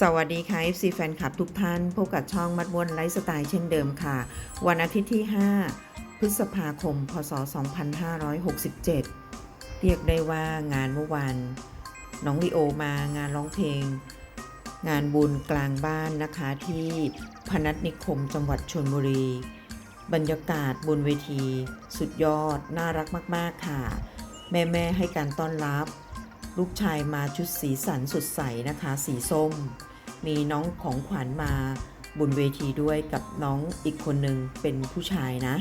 สวัสดีค่ะ FC แฟนคลับทุกท่าน พบกับช่องมัดวนไลฟ์สไตล์เช่นเดิมค่ะ วันอาทิตย์ที่ 5 พฤษภาคม พศ 2567 เรียกได้ว่างานเมื่อวานน้องลีโอมางานร้องเพลง งานบุญกลางบ้านนะคะที่พนัสนิคมจังหวัดชลบุรี บรรยากาศบนเวที สุดยอดน่ารักมาก ๆ ค่ะ แม่ ๆ ให้การต้อนรับ ลูกชายมาชุดสีสันสดใสนะคะ สีส้ม มีน้องของขวัญมาบนเวทีด้วยกับน้องอีกคนหนึ่งเป็นผู้ชายนะ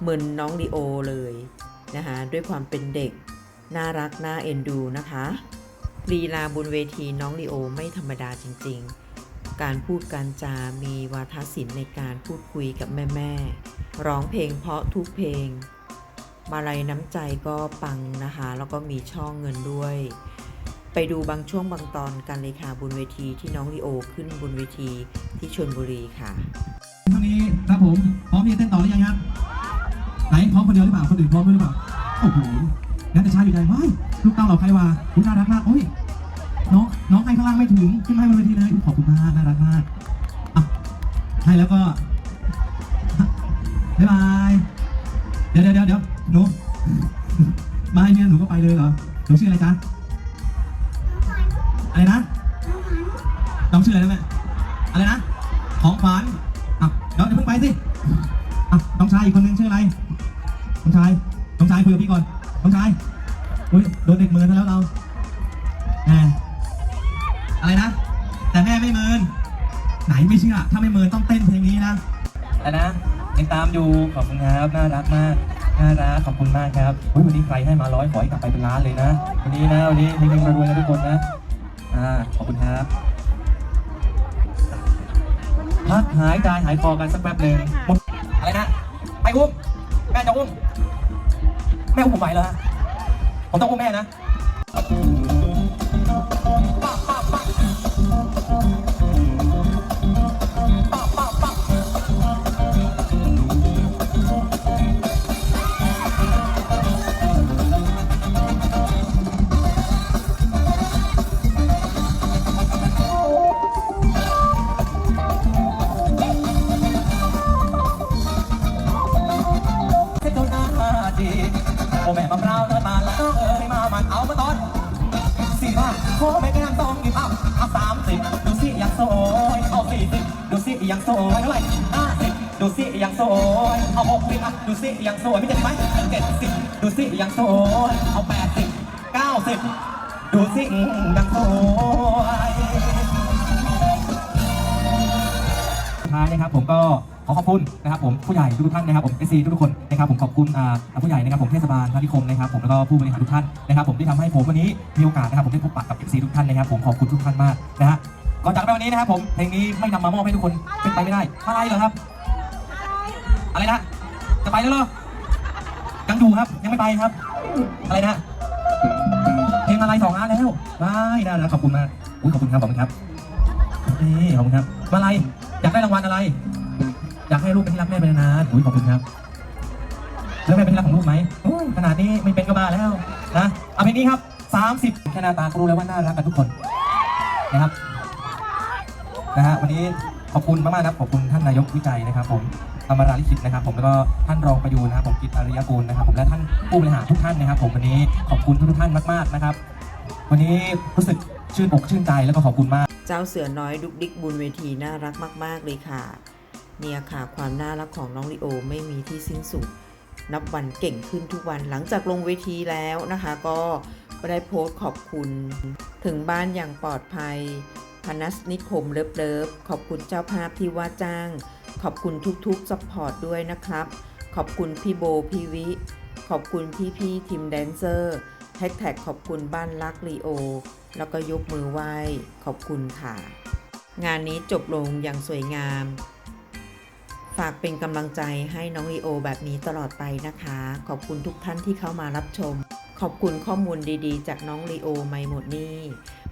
เหมือนน้องลีโอเลยนะคะด้วยความเป็นเด็ก น่ารักน่าเอ็นดูนะคะลีลาบนเวทีน้องลีโอไม่ธรรมดาจริง ๆ การพูดการจามีวาทศิลป์ในการพูดคุยกับแม่ ๆ ร้องเพลงเพราะทุกเพลง มาลัยน้ำใจก็ปังนะคะ แล้วก็มีช่องเงินด้วย ไปดูบางช่วงบางตอนกันเลยค่ะบนเวทีที่น้องลีโอขึ้นบนเวทีที่ชลบุรีค่ะเท่านี้ครับผมพร้อมที่จะเต้นต่อหรือยังครับไหนพร้อมคนเดียวหรือเปล่าคนอื่นพร้อมด้วยหรือเปล่าโอ้โหงั้นแต่ชาอยู่ใจว้ายลูกเต้าเราใครวะอุ๊ยน่ารักมากโอ้ยน้องน้องให้ข้างล่างไม่ถึงขึ้นให้บนเวทีเลยขอบคุณมากน่ารักมากอะให้แล้วก็บ๊ายบายเดี๋ยวเดี๋ยวเดี๋ยว หนู มาให้เนี่ยหนูก็ไปเลยเหรอ หนูชื่ออะไรจ๊ะ อะไรนะ น้องชื่ออะไรนะแม่อะไรนะ ของขวัญอะเดี๋ยวเดี๋ยวเพิ่งไปสิอะน้องชายอีกคนนึงชื่ออะไร น้องชาย น้องชายคุยกับพี่ก่อน น้องชายอุ้ยโดนเด็กเมินซะแล้วเราแหมอะไรนะ แต่แม่ไม่เมิน ไหนไม่เชื่อ ถ้าไม่เมินต้องเต้นเพลงนี้นะอะนะยังตามอยู่ ขอบคุณครับ น่ารักมาก น่ารักขอบคุณมากครับอุ๊ยวันนี้ใครให้มาร้อยขอให้กลับไปเป็นล้านเลยนะ วันนี้นะวันนี้เฮงๆรวยๆนะทุกคนนะอ่าขอบคุณครับ พักหายใจหายคอกันสักแป๊บหนึ่งหมดอะไรนะไปอุ้มแม่จะอุ้มแม่อุ้มผมไหวเหรอฮะผมต้องอุ้มแม่นะ แม่แก้มต้องกินอัพเอาสามสิบดูสิยากโซยเอาสี่สิบดูสิยากโซยเท่าไหร่ห้าสิบดูสิยากโซยเอาหกสิบอะดูสิยากโซยพี่เจ็ดไหมเจ็ดสิบดูสิยากโซยเอาแปดสิบเก้าสิบดูสิยากโซยท้ายนะครับผมก็ ขอขอบคุณนะครับผมผู้ใหญ่ทุกท่านนะครับผมเอซีทุกคนนะครับผมขอบคุณอ่าผู้ใหญ่นะครับผมเทศบาลพระนิคมนะครับผมแล้วก็ผู้บริหารทุกท่านนะครับผมที่ทำให้ผมวันนี้มีโอกาสนะครับผมได้พบปะกับเอซีทุกท่านนะครับผมขอบคุณทุกท่านมากนะฮะก่อนจากไปวันนี้นะครับผมเพลงนี้ไม่นำมามอบให้ทุกคนเป็นไปไม่ได้อะไรเหรอครับ อะไรนะจะไปแล้วเหรอยังอยู่ครับยังไม่ไปครับ อะไรนะเพลงอะไรสองล้านแล้วได้ได้นะขอบคุณมากอุ้ยขอบคุณครับขอบคุณครับนี่ขอบคุณครับมาอะไรอยากได้รางวัลอะไร อยากให้ลูกเป็นที่รักแม่เป็นนานๆอุ้ยขอบคุณครับ แล้วแม่เป็นที่รักของลูกไหมโอ้ยขนาดนี้ไม่เป็นก็บ้าแล้วนะเอาเพลงนี้ครับ 30 แค่หน้าตาก็รู้แล้วว่าน่ารักกันทุกคนนะครับนะฮะวันนี้ขอบคุณมากๆนะครับขอบคุณท่านนายกวิจัยนะครับผมอมราลิขิตนะครับ ผมแล้วก็ท่านรองประยูนนะครับผมกิตอาริยกูลนะครับ ผมและท่านผู้บริหารทุกท่านนะครับ ผมวันนี้ขอบคุณทุกท่านมากๆนะครับ วันนี้รู้สึกชื่นอกชื่นใจแล้วก็ขอบคุณมาก เจ้าเสือน้อยดุกดิกบุญเวทีน่ารักมาก ๆ เลยค่ะ เนี่ยค่ะความน่ารักของน้องลีโอไม่มีที่สิ้นสุด นับวันเก่งขึ้นทุกวันหลังจากลงเวทีแล้วนะคะ ก็ได้โพสต์ขอบคุณถึงบ้านอย่างปลอดภัยพนัสนิคมเลิฟเลิฟขอบคุณเจ้าภาพที่ว่าจ้าง ขอบคุณทุกๆซัพพอร์ตด้วยนะครับ ขอบคุณพี่โบพี่วิ ขอบคุณพี่ๆทีมแดนเซอร์แฮชแท็กขอบคุณบ้านรักลีโอ แล้วก็ยกมือไหว้ ขอบคุณค่ะ งานนี้จบลงอย่างสวยงาม ฝากเป็นกำลังใจให้น้องลีโอแบบนี้ตลอดไปนะคะ ขอบคุณทุกท่านที่เข้ามารับชม ขอบคุณข้อมูลดีๆ จากน้องลีโอไม่หมดนี่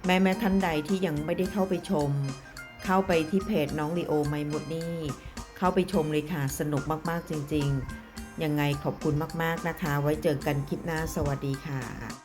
แม่แม่ท่านใดที่ยังไม่ได้เข้าไปชม เข้าไปที่เพจน้องลีโอไม่หมดนี่เข้าไปชมเลยค่ะสนุกมากๆจริง ๆ ยังไงขอบคุณมากๆนะคะ ไว้เจอกันคลิปหน้าสวัสดีค่ะ